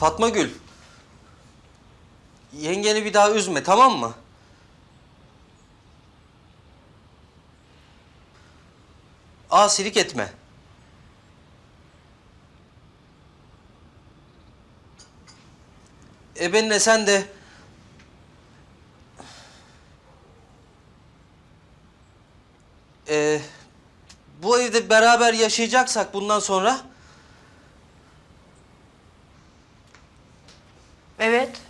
Fatma Gül. Yengeni bir daha üzme tamam mı? Asilik etme. E benimle sen de... E, bu evde beraber yaşayacaksak bundan sonra... Evet.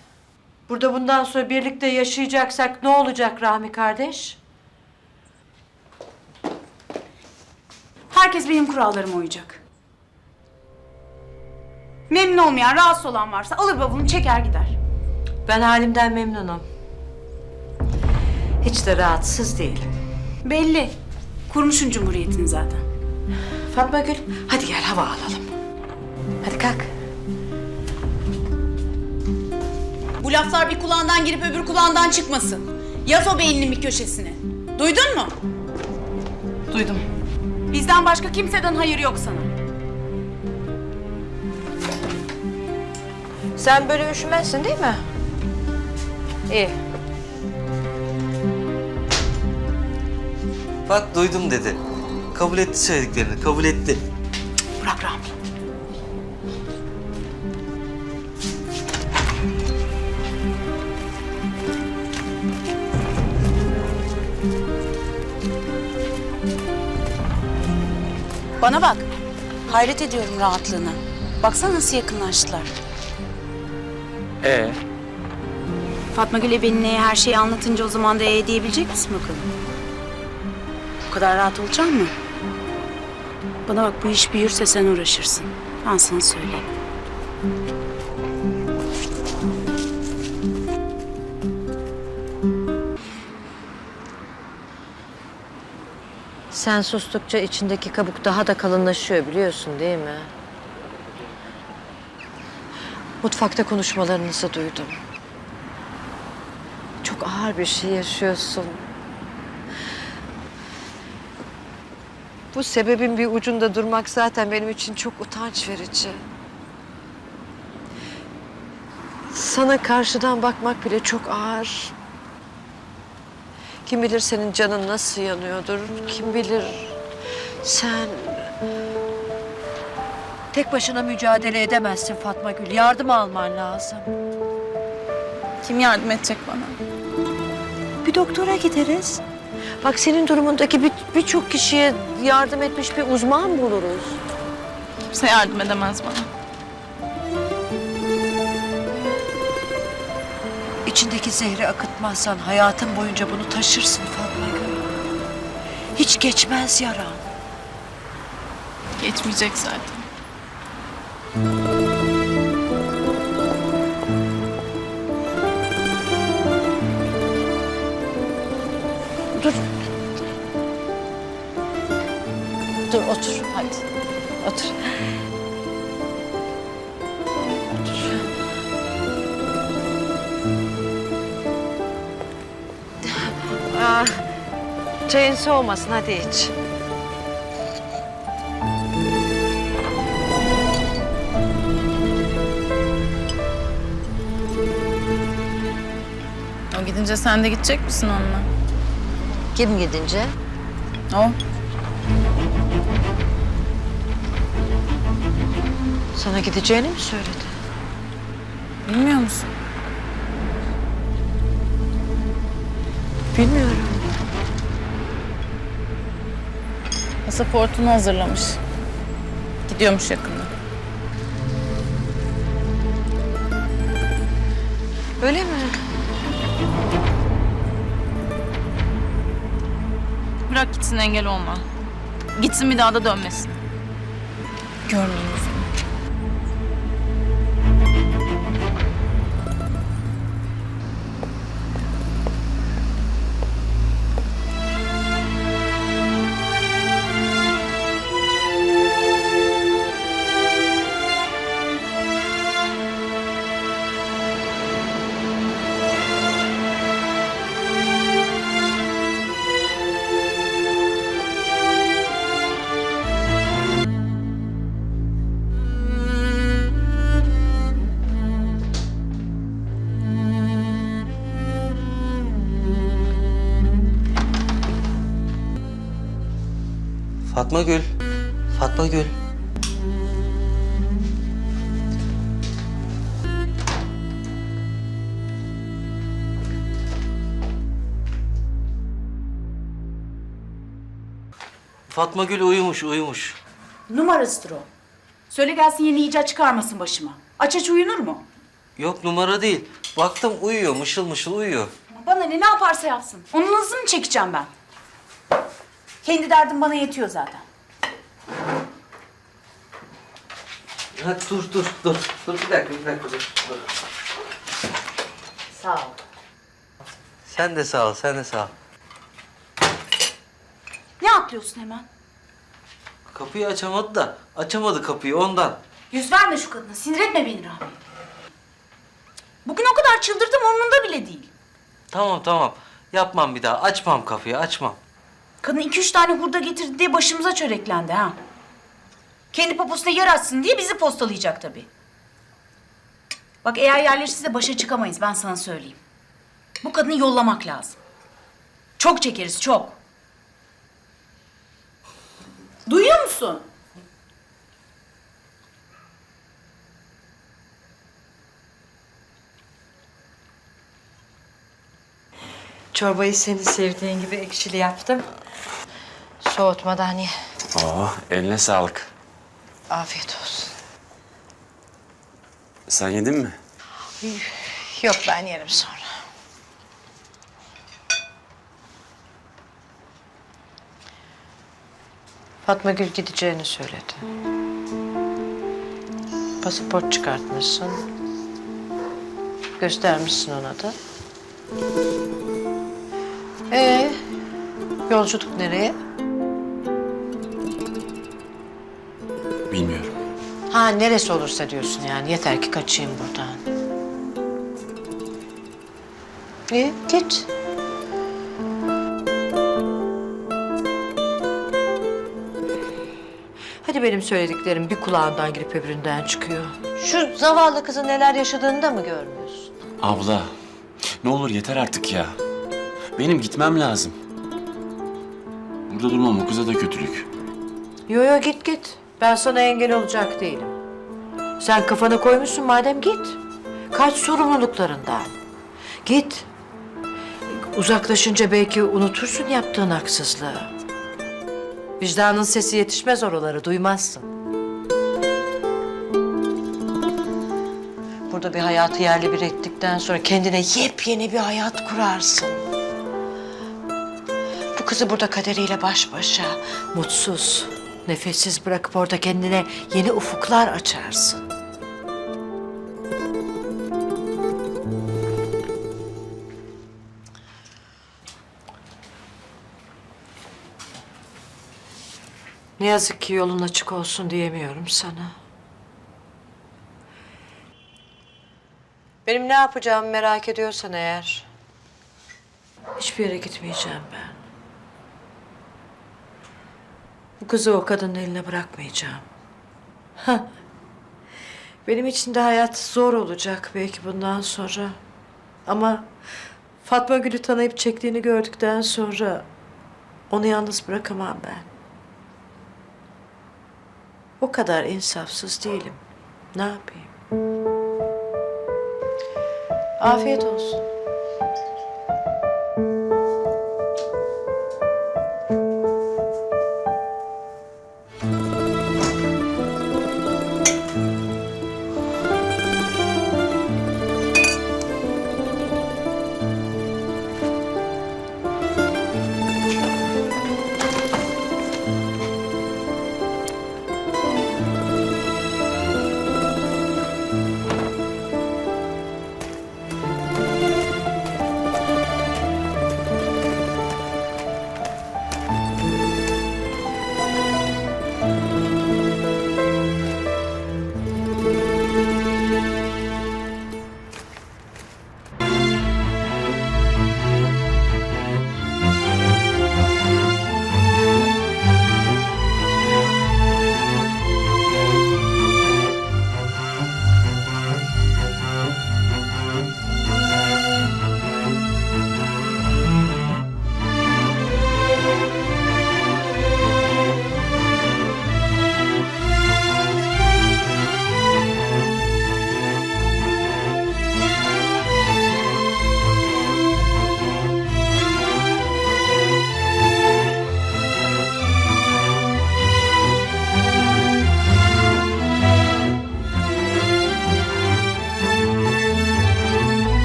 Burada bundan sonra birlikte yaşayacaksak ne olacak Rahmi kardeş? Herkes benim kurallarıma uyacak. Memnun olmayan, rahatsız olan varsa alır bavulunu çeker gider. Ben halimden memnunum. Hiç de rahatsız değilim. Belli. Kurmuşun cumhuriyetini zaten. Fatma Gül, hadi gel hava alalım. Hadi kalk. Bu laflar bir kulağından girip öbür kulağından çıkmasın. Yaz o beyninin bir köşesine. Duydun mu? Duydum. Bizden başka kimseden hayır yok sana. Sen böyle üşümezsin değil mi? İyi. Bak duydum dedi. Kabul etti söylediklerini, kabul etti. Bırak Rahmi. Bana bak. Hayret ediyorum rahatlığına. Baksana nasıl yakınlaştılar. Ee, Fatma Gül Ebeni'ne her şeyi anlatınca o zaman da ee diyebilecek misin bakalım? Bu kadar rahat olacak mı? Bana bak bu iş büyürse sen uğraşırsın. Ben sana söyleyeyim. Sen sustukça içindeki kabuk daha da kalınlaşıyor biliyorsun değil mi? Mutfakta konuşmalarınızı duydum. Çok ağır bir şey yaşıyorsun. Bu sebebin bir ucunda durmak zaten benim için çok utanç verici. Sana karşıdan bakmak bile çok ağır. Kim bilir senin canın nasıl yanıyordur, kim bilir sen... Tek başına mücadele edemezsin Fatma Gül. Yardım alman lazım. Kim yardım edecek bana? Bir doktora gideriz. Bak senin durumundaki bir- birçok kişiye yardım etmiş bir uzman buluruz. Kimse yardım edemez bana. İçindeki zehri akıtmazsan hayatın boyunca bunu taşırsın Fatma Gül. Hiç geçmez yaran. Geçmeyecek zaten. Çayın soğumasın hadi iç. O gidince sen de gidecek misin onunla? Kim gidince? O. Sana gideceğini mi söyledi? Bilmiyor musun? Bilmiyorum. Pasaportunu hazırlamış. Gidiyormuş yakında. Öyle mi? Bırak gitsin engel olma. Gitsin bir daha da dönmesin. Görmeyeyim Fatma Gül. Fatma Gül. Fatma Gül uyumuş, uyumuş. Numarasıdır o. Söyle gelsin yeni icat çıkarmasın başıma. Aç aç uyunur mu? Yok numara değil. Baktım uyuyor, mışıl mışıl uyuyor. Bana ne, ne yaparsa yapsın. Onun hızını mı çekeceğim ben? Kendi derdim bana yetiyor zaten. Ha, dur, dur, dur. Dur bir dakika, bir dakika. Dur, dur. Sağ ol. Sen de sağ ol, sen de sağ ol. Ne atlıyorsun hemen? Kapıyı açamadı da, açamadı kapıyı ondan. Yüz verme şu kadına. Sinir etme beni Rahmi. Bugün o kadar çıldırdım umurunda bile değil. Tamam, tamam. Yapmam bir daha. Açmam kapıyı, açmam. Kadın iki üç tane hurda getirdi diye başımıza çöreklendi ha. Kendi poposuna yer açsın diye bizi postalayacak tabii. Bak eğer yerleşirse başa çıkamayız ben sana söyleyeyim. Bu kadını yollamak lazım. Çok çekeriz çok. Duyuyor musun? Çorbayı senin sevdiğin gibi ekşili yaptım. Soğutmadan ye. Oo, eline sağlık. Afiyet olsun. Sen yedin mi? Yok ben yerim sonra. Fatma Gül gideceğini söyledi. Pasaport çıkartmışsın. Göstermişsin ona da. Ee, yolculuk nereye? Bilmiyorum. Ha neresi olursa diyorsun yani. Yeter ki kaçayım buradan. İyi git. Hadi benim söylediklerim bir kulağından girip öbüründen çıkıyor. Şu zavallı kızın neler yaşadığını da mı görmüyorsun? Abla, ne olur yeter artık ya. Benim gitmem lazım. Burada durmam o kıza da kötülük. Yo yo git git. Ben sana engel olacak değilim. Sen kafana koymuşsun madem git. Kaç sorumluluklarından. Git. Uzaklaşınca belki unutursun yaptığın haksızlığı. Vicdanın sesi yetişmez oraları, duymazsın. Burada bir hayatı yerli bir ettikten sonra kendine yepyeni bir hayat kurarsın. Bu kızı burada kaderiyle baş başa, mutsuz, nefessiz bırakıp orada kendine yeni ufuklar açarsın. Ne yazık ki yolun açık olsun diyemiyorum sana. Benim ne yapacağımı merak ediyorsan eğer... Hiçbir yere gitmeyeceğim ben. Bu kızı o kadının eline bırakmayacağım. Benim için de hayat zor olacak belki bundan sonra. Ama Fatma Gül'ü tanıyıp çektiğini gördükten sonra onu yalnız bırakamam ben. O kadar insafsız değilim. Ne yapayım? Afiyet olsun.